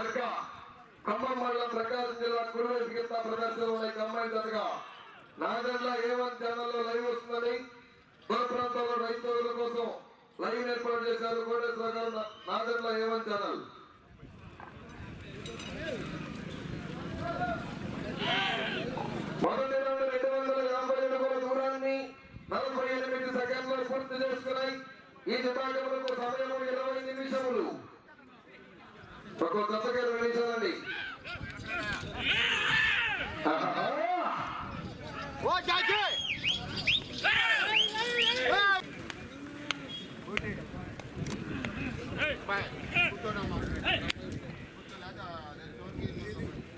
కనుక ఖమ్మం మండలం ప్రకాశం జిల్లా కురువేసి గిత్త ప్రదర్శనలో ఉన్నాయి కంబైన్ జతగా నాగర్ల ఏవన్ ఛానల్లో లైవ్ వస్తుందని దూర ప్రాంతాల్లో రైతుల కోసం లైవ్ ఏర్పాటు చేశారు కోటేశ్వర గారు నా- నాగర్ల ఏవన్ ఛానల్. మొదటి రెండు రెండు వందల యాభై అడుగుల దూరాన్ని నలభై ఎనిమిది సెకండ్లు పూర్తి చేసుకున్నాయి ఈ విభాగములకు సమయం ఇరవై నిమిషములు. ఒక చాచి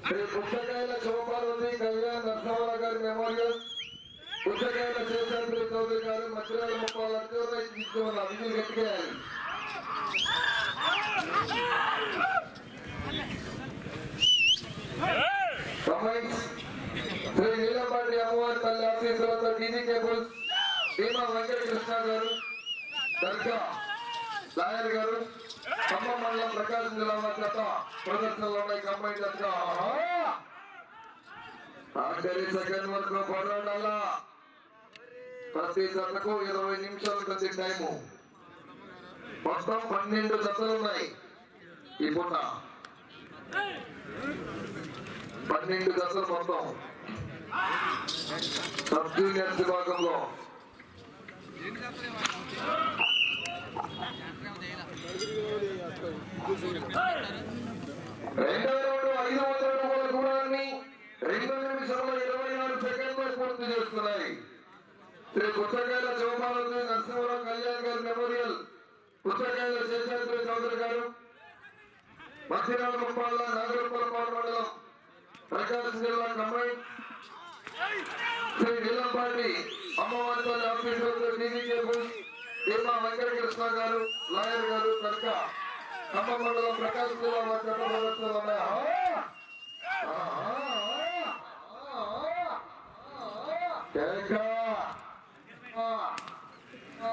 శ్రీ పుస్తకాయల శివపార్వతి కళ్యాణ్ నరసింహారావు గారి మెమోరియల్. పుస్తకాయల శివశాస్త్రి చౌదరి గారు ముప్పాల అత్యవర ఇచ్చేవాళ్ళు అభివృద్ధి గట్టికేయాలి కమెంట్స్ శ్రీ నీలపాటి అమ్మవారి తల్లి ఆఫీసులతో టీవీ కేబుల్స్ కృష్ణ గారు దర్గా లాయర్ గారు ఖమ్మం మండలం ప్రకాశం జిల్లా చేత ప్రదర్శనలో ఉన్నాయి. కంబైన్ జతగా ఆఖరి సెకండ్ వరకు పోరాడాలా ప్రతి జతకు ఇరవై నిమిషాల ప్రతి టైము. మొత్తం పన్నెండు జతలు ఉన్నాయి. ఈ పూట. పన్నెండు జతలు మొత్తం. సబ్ జూనియర్స్ భాగంలో రెండవ రౌండ్ ఐదు వందల అడుగుల దూరాన్ని రెండు నిమిషంలో ఇరవై నాలుగు సెకండ్లు పూర్తి చేస్తున్నాయి. శ్రీ పుచ్చకాయల శివపార్వతి నరసింహరావు కళ్యాణ్ గారి మెమోరియల్. పుచ్చకాయల శేషాద్రి చౌదరి గారు. మధ్యనాథ ముప్పాళ్ళ నాగరపల్లి మండలం. ప్రకాశం జిల్లా కంబైన్. శ్రీ నీలంపాటి అమ్మవారి తల్లి ఆఫీసర్ టీవీ భీమా వెంకటకృష్ణ గారు లాయర్ గారు కనుక ఖమ్మం మండలం ప్రకాశం జిల్లా వారి చట్ట ప్రదర్శనలు ఉన్నాయి ఆ! ఆ! ఆ! కేక! ఆ! ఆ!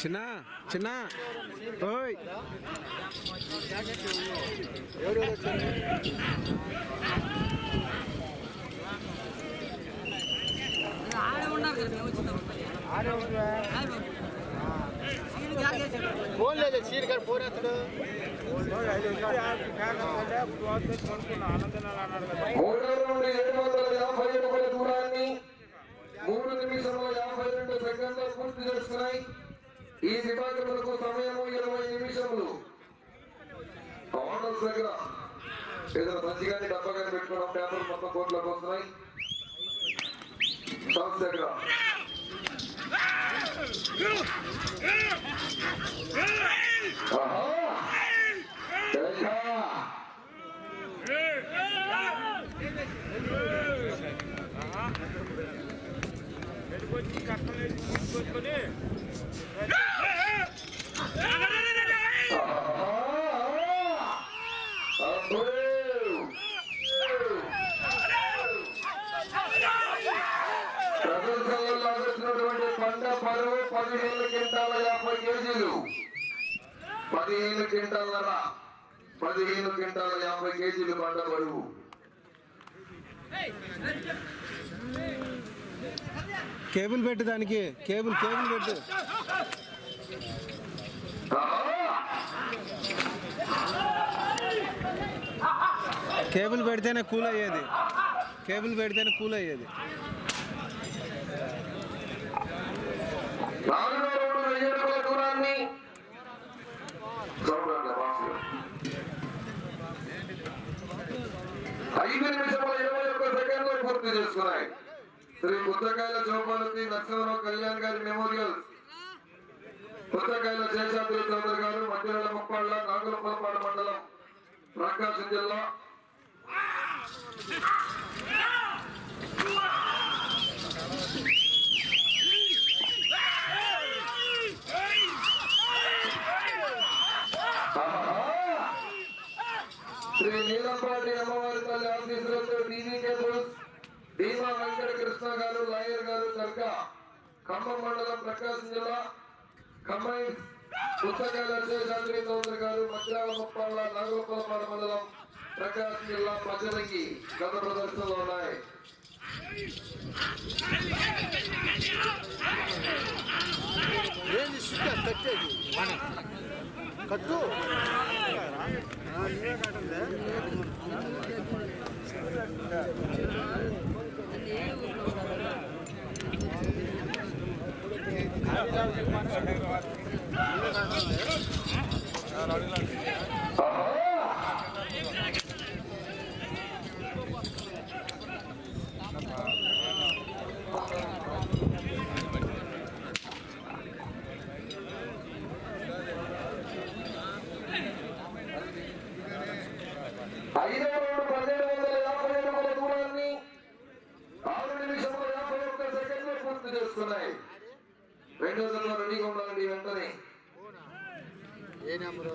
చిన్న చిన్న. ఓయ్. ఫోన్ లేదు సీట్ గారు ఫోన్ ఎత్తుడు. మూడో నుండి ఏడు వందల యాభై అడుగుల దూరాన్ని మూడు నిమిషముల యాభై రెండు సెకండ్లు పూర్తి చేస్తున్నాయి ఈ విభాగములకు సమయము ఇరవై నిమిషములు. ఆనర్స్ దగ్గర ఏదైనా కానీ డబ్బా కానీ పెట్టుకోవడం పేపర్ మొత్తం కోట్లకు వస్తున్నాయి. సౌత్ దగ్గర. కష్టం లేదు ప్రదర్శనలో లాగుతున్నటువంటి పంట బరువు పదిహేను క్వింటాల యాభై కేజీలు పదిహేను క్వింటాలర పదిహేను క్వింటాల యాభై కేజీలు పంట బరువు. కేబుల్ పెట్టు దానికి. కేబుల్ కేబుల్ పెట్టు. కేబుల్ పెడితేనే కూల్ అయ్యేది. కేబుల్ పెడితేనే కూల్ అయ్యేది. ఐదు నిమిషముల ఇరవై ఒక్క సెకండ్లు పూర్తి చేసుకున్నాయి. శ్రీ పుస్తకాయల చౌపాలతి నరసింహరావు కళ్యాణ్ గారి మెమోరియల్. పుస్తకాయల శేషాద్రి చౌదరి గారు మధ్యవేళ ముప్పాళ్ళ నాగులపలపాడు మండలం ప్రకాశం జిల్లా ఆహా! శ్రీ నీలంపాటి అమ్మవారి తల్లి ఆశీస్సులతో టీవీ కేబుల్స్ భీమా వెంకట కృష్ణ గారు లాయర్ గారు దర్గా ఖమ్మం మండలం ప్రకాశం జిల్లా ఖమ్మం పుస్తకాల శేషాద్రి చౌదరి గారు మధ్యాల ముప్పాళ్ళ నాగోపాలపాడ మండలం ప్రకాశం జిల్లా ప్రజలకి గత ప్రదర్శనలు ఉన్నాయి. ఏంది సిద్ధ కట్టేది? కట్టు. Gracias. రెండో దశలో రెడీగా ఉండాలండి వెంటనే. ఏ నెంబరు?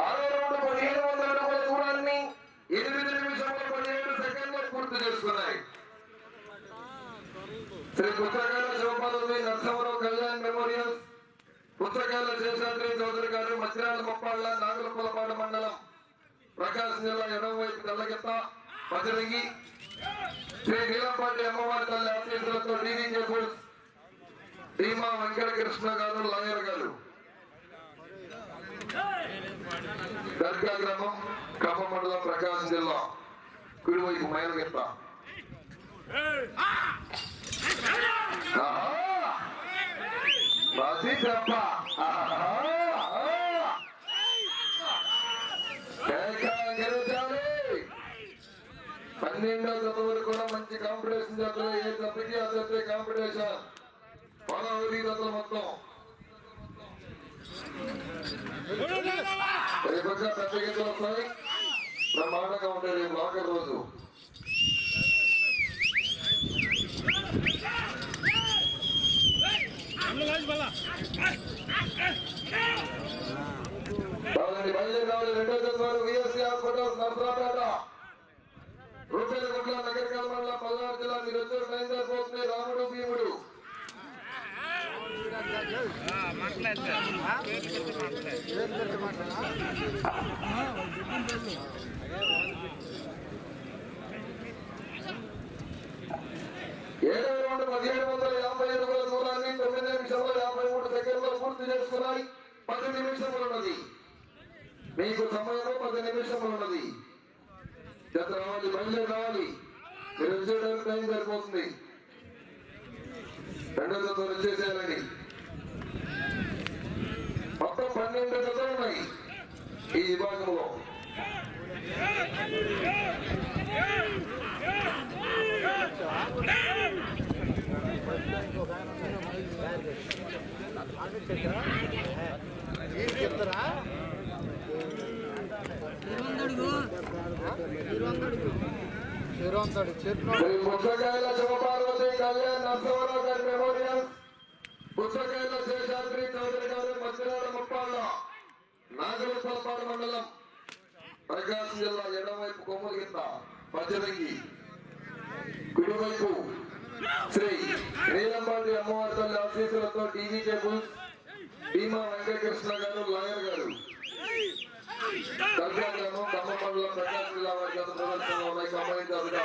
ఆరో రౌండ్ పదిహేను వందల అడుగుల దూరాన్ని ఎనిమిది నిమిషముల పదిహేడు సెకండ్లు పూర్తి చేసుకున్నాయి శ్రీ పుత్రకాల శివపాదవి నరసింహరావు కళ్యాణ్ మెమోరియల్ పుత్రకాల శేషాద్రి చౌదరి గారు మధ్యాహ్న మొప్పాళ్ళ నాగులపలపాడు మండలం ప్రకాశం జిల్లా ఎడమ వైపు తెల్లగెత్త పదిరంగి శ్రీ నీలంపాటి అమ్మవారి తల్లి ఆశీస్సులతో టీవీ కేబుల్స్ భీమా వెంకట కృష్ణ గారు లాయర్ గారు దర్గా గ్రామం ఖమ్మం మండలం ప్రకాశం జిల్లా. కుడివైపు మైలగెత్త ఆహా! చెప్ప పన్నెండో జత వరకు కూడా మంచి కాంపిటీషన్ జతలు ఏ జతకి ఆ జత కాంపిటీషన్ పదవీ జతలు మొత్తం. రేపొచ్చా పెద్ద గీతలు వస్తాయి బ్రహ్మాండంగా ఉంటుంది రేపు ఆఖరి రోజు. కావాలండి బయలుదేరి కావాలి. రెండో జత వారు విఎస్సీ హాస్పిటల్ నర్సరాపేట రూపాయల గుట్ల నగర కలమండల పల్నాడు జిల్లా మీరు వచ్చే టైం రాముడు భీముడు. ఏడవ రౌండ్ పదిహేడు వందల యాభై అడుగుల దూరాన్ని తొమ్మిది నిమిషంలో యాభై మూడు సెకండ్లు పూర్తి చేసుకున్నాయి. పది నిమిషములు ఉన్నది. మీకు సమయంలో పది నిమిషములు ఉన్నది. జత రావాలి బయలుదేరి రావాలి మీరు టైం సరిపోతుంది రెండో జత వచ్చేసేయాలండి మొత్తం పన్నెండు జతలు ఉన్నాయి ఈ విభాగంలో. చెప్తారా పుచ్చకాయల శివపార్వతి కళ్యాణ్ నరసింహరావు గారి మెమోరియల్. పుచ్చకాయల శేషాద్రి చౌదరి గారు మంచిరాల ముప్పాళ్ళ నాగరపాడు మండలం ప్రకాశం జిల్లా ఎడమవైపు కొమ్మల కింద పచ్చరంగి కుడివైపు శ్రీ నీలంబాటి అమ్మవారి తల్లి ఆశీస్సులతో టీవీ కేబుల్ భీమా వెంకటకృష్ణ గారు లాయర్ గారు. దర్గాలను ఖమ్మం మండలం ప్రకాశం జిల్లా వారి గత ప్రదర్శనలో ఉన్నాయి. గమనించారుగా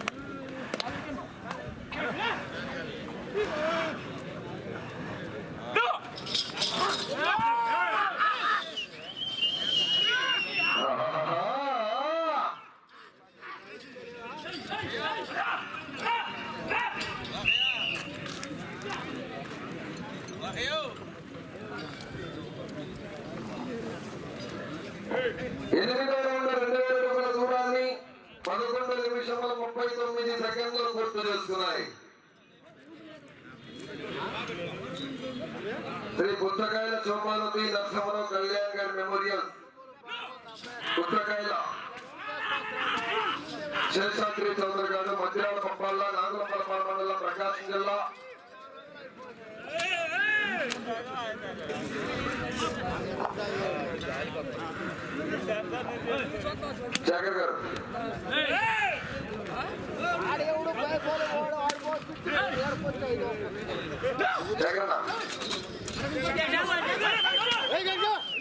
ఎనిమిదో రౌండ్ రెండు వేల రూపాయల దూరాన్ని పదకొండు నిమిషముల ముప్పై తొమ్మిది సెకండ్లు పూర్తి చేస్తున్నాయి శ్రీ పుస్తకాయల సోమానతి నరసింహరావు కళ్యాణ్ గారి మెమోరియల్ పుస్తకాయల శేషాద్రి చౌదరి గారు మధ్యాహ్న పంపాల నాగులపల్లి మండలం ప్రకాశం జిల్లా. శేఖర్ గారు. ఆడేవుడు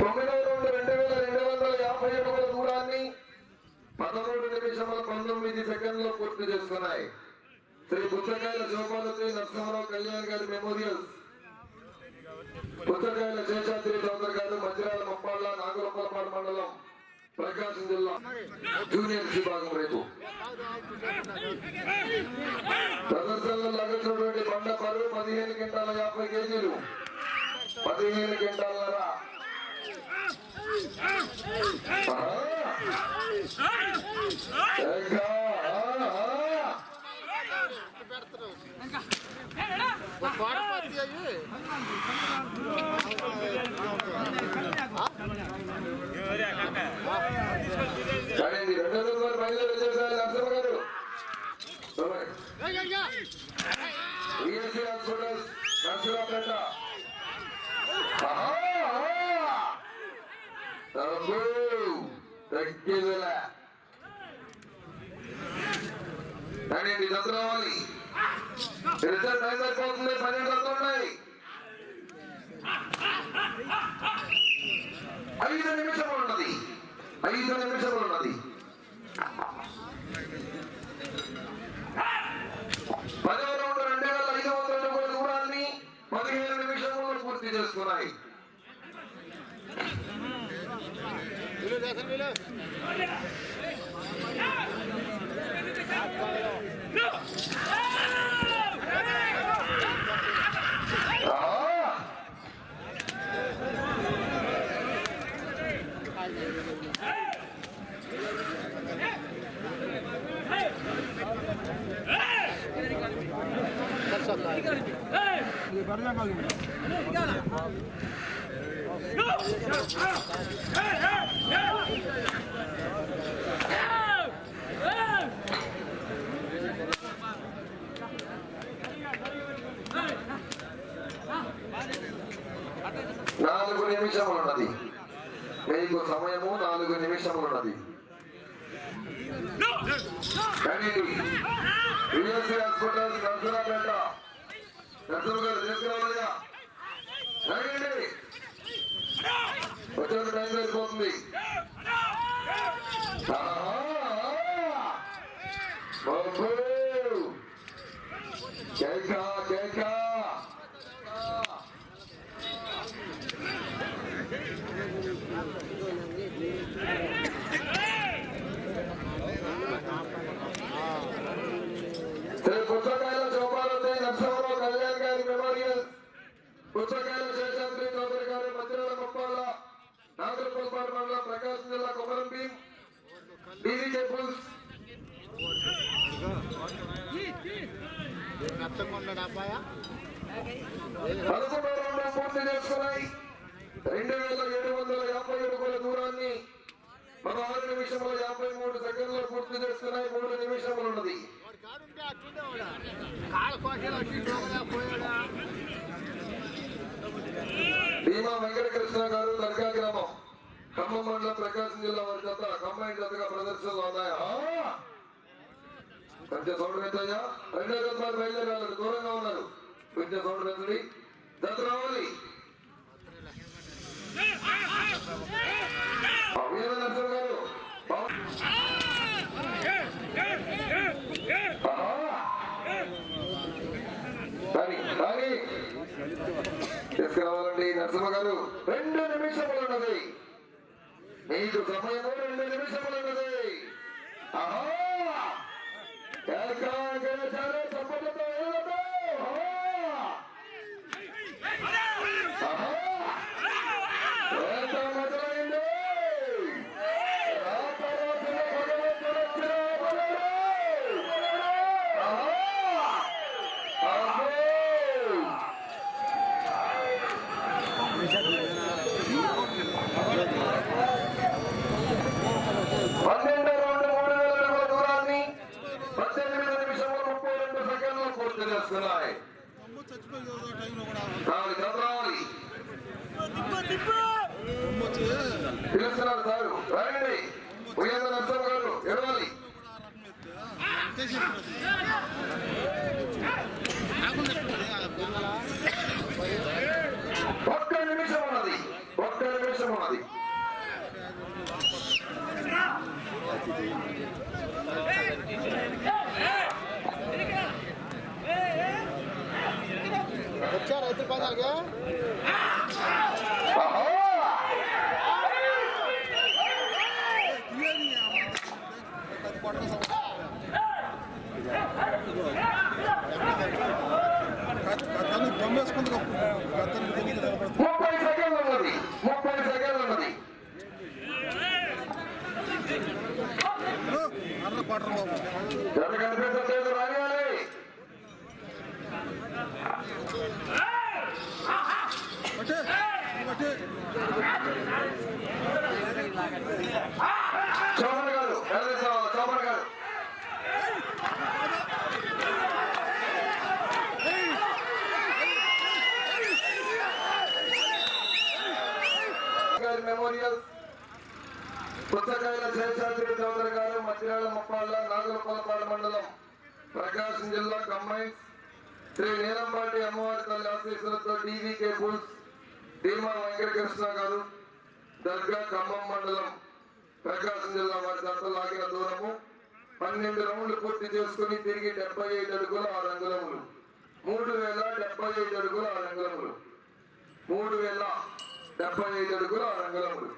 తొమ్మిదవ రౌండ్ రెండు వేల రెండు వందల యాభై అడుగుల దూరాన్ని పదమూడు నిమిషముల పంతొమ్మిది సెకండ్లు పూర్తి చేసుకున్నాయి. శ్రీ పుచ్చకాయల శివపార్వతి నరసింహరావు కళ్యాణ్ గారి మెమోరియల్. పుచ్చకాయల శేషాద్రి చౌదరి గారు మధ్యరాల మొప్పాళ్ళ నాగులపాలపాడు మండలం. ప్రకాశం జిల్లా జూనియర్ విభాగం రేపు. ప్రదర్శనలో లభించినటువంటి బండ బరువు పదిహేను క్వింటాల యాభై కేజీలు. పదిహేను క్వింటాలన్నర కోడపత్తి అయ్యి. కానీ రిజల్ట్ అయిపోతుంది పన్నెండు ఉన్నాయి. ఐదు నిమిషములు ఉన్నది ఐదు నిమిషములు ఉన్నది పదవ రౌండ్ రెండు వేల ఐదు వందల అడుగుల దూరాన్ని పదిహేను నిమిషములు పూర్తి చేసుకున్నాయి. వీళ్ళు దేశం వీళ్ళు ఆ! నాలుగు నిమిషములున్నది. మీకు సమయము నాలుగు నిమిషములున్నది. హాస్పిటల్ నర్సరాపేట నర్సరావు గారు తీసుకురావాలిగా వచ్చేంత టైం సరిపోతుంది. జైకా జైకా కేక కేక శ్రీ పుచ్చకాయల శోభారతి నరసింహరావు కళ్యాణ్ గారి మెమోరియల్ పుచ్చకాయల శేషాద్రి చౌదరి గారు మధ్యాహ్న ముప్పాళ్ళ నాగరపల్పాడు మండలం ప్రకాశం జిల్లా కొమరం భీం డీజే పుల్స్ మెత్తంగా ఉన్నాడు అబ్బాయ పదకొండవ రౌండ్ పూర్తి చేసుకున్నాయి రెండు వేల ఏడు వందల యాభై అడుగుల దూరాన్ని పదహారు నిమిషముల యాభై మూడు సెకండ్లు పూర్తి చేసుకున్నాయి మూడు నిమిషములు ఉన్నది వాడు కాడుంటే అట్టుండేవాడా కాళ్ళ కోటలు అట్టి పోయాడా భీమా వెంకటకృష్ణ గారు దర్గా గ్రామం. ఖమ్మం మండలం ప్రకాశం జిల్లా వారి జత కంబైన్ జతగా ప్రదర్శనలు ఉన్నాయా కొంచెం సౌండ్ పెద్దయ్యా రెండో జత వారు బయలుదేరి దూరంగా ఉన్నారు. కొంచెం సౌండ్ పెద్దది జత రావాలి. వీర నరసింహ గారు. పవన్. ఆహా. కానీ తీసుకురావాలండి నరసింహ గారు రెండు నిమిషములు ఉన్నది. మీకు సమయము రెండు నిమిషములు ఉన్నది ఆహా! కేక, కేకలు, చప్పట్లతో, ఏలతో, ఆహా! ఆహా! ఏట మొదలైంది. రాత రాసిన భగవంతుడు వచ్చిన బలుడు. ఆహా! ఆహో! పన్నెండు రెండు మూడు వేల అడుగుల దూరాన్ని పద్దెనిమిది నిమిషముల ముప్పై రెండు సెకండ్లు పూర్తి చేస్తున్నాయి నాలుగు చంద్రావళి పిలుస్తున్నారు సార్ రండి. గారు ఎడవాలి Gracias. గారి మెమోరియల్ శేషాద్రి చౌదరి గారు మధ్యాహ్న ముప్పాళ్ళ నాగులపాలపాడు మండలం ప్రకాశం జిల్లా కమ్మాయి శ్రీ నీలంపాటి అమ్మవారి తల్లి ఆశీస్సులతో డీవీకే బుల్స్ భీమా వెంకటకృష్ణ గారు దర్గా ఖమ్మం మండలం ప్రకాశం జిల్లా వారి జంట లాగిన దూరము. పన్నెండు రౌండ్లు పూర్తి చేసుకుని తిరిగి డెబ్బై ఐదు అడుగుల ఆరు అంగుళములు మూడు వేల డెబ్బై ఐదు అడుగుల ఆరు అంగుళములు మూడు వేల డెబ్బై ఐదు అడుగుల ఆరు అంగుళములు